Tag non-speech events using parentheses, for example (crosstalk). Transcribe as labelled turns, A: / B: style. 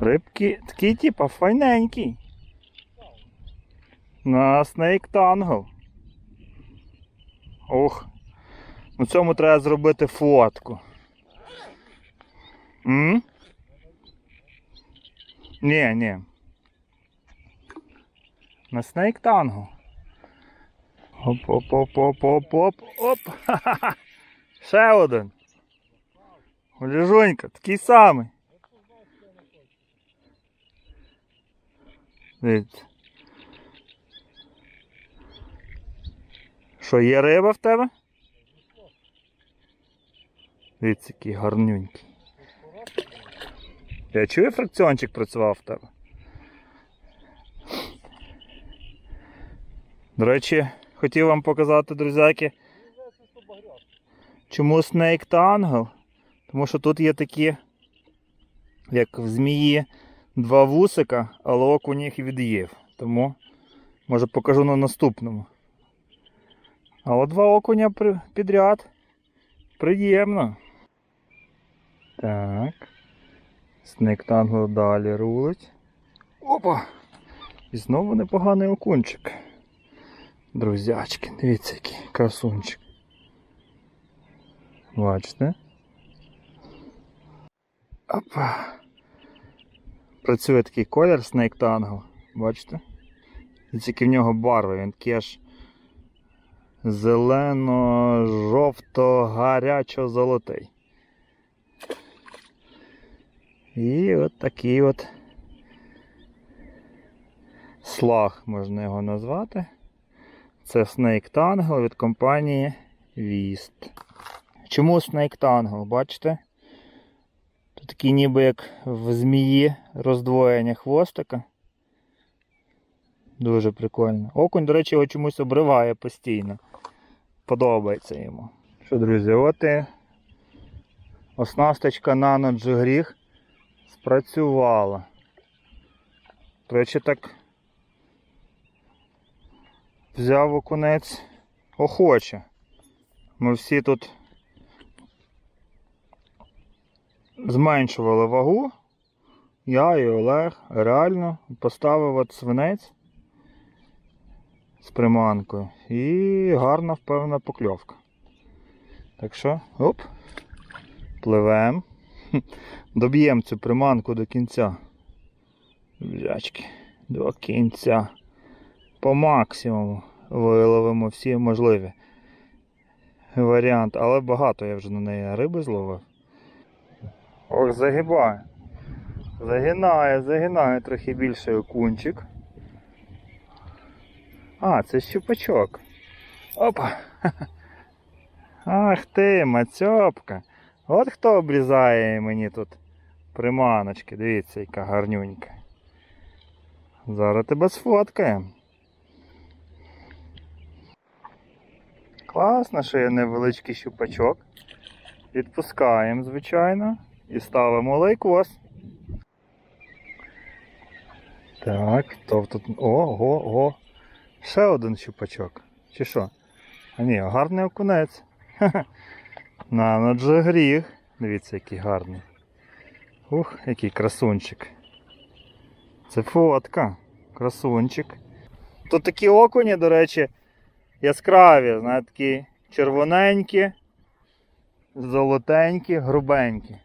A: Рибки такі, типа, файненькі. На Snake Tangle. Ох. Ну цьому треба зробити фотку. М? Ні, ні. На Snake Tangle. Оп, оп. Ха-ха-ха. (laughs) Ще один. Олежонька, такий самий. Дивіться. Що, є риба в тебе? Дивіться, який гарнюнький. Я чую, фракціончик працював в тебе. До речі, хотів вам показати, друзяки, чому Snake Tangle? Тому що тут є такі, як в змії, два вусика, але окунь їх від'їв. Тому, може, покажу на наступному. А от два окуня підряд. Приємно. Так. Сник танго далі рулить. Опа! І знову непоганий окунчик. Друзячки, дивіться, який красунчик. Бачите? Опа. Працює такий колір Snake Tango. Бачите? І тільки в нього барви, він такий аж зелено-жовто-гарячо-золотий. І от такий от слаг можна його назвати. Це Snake Tangle від компанії Vist. Чому Snake Tangle? Бачите? Такий ніби як в змії роздвоєння хвостика. Дуже прикольно. Окунь, до речі, його чомусь обриває постійно. Подобається йому. Що, друзі, от і оснасточка Nano G-Гріх спрацювала. До речі, так взяв окунець охоче. Ми всі тут зменшували вагу. Я і Олег реально поставив от свинець з приманкою. І гарна впевнена покльовка. Так що, оп, пливемо. (laughs) Доб'ємо цю приманку до кінця. Бжачки, до кінця. По максимуму виловимо всі можливі варіанти. Але багато я вже на неї риби зловив. Ох, загибає. Загинає, загинає трохи більше окунчик. А, це щупачок. Опа. Ах ти, мацьопка. От хто обрізає мені тут приманочки. Дивіться, яка гарнюнька. Зараз тебе сфоткаємо. Класно, що є невеличкий щупачок. Відпускаємо, звичайно, і ставимо лайкос. Так, то тут. Ого, ого. Ще один щупачок. Чи що? А ні, гарний окунець. (laughs) На, же гріх. Дивіться, який гарний. Ух, який красунчик. Це фотка. Красунчик. Тут такі окуні, до речі, яскраві, знаєте, такі червоненькі, золотенькі, грубенькі.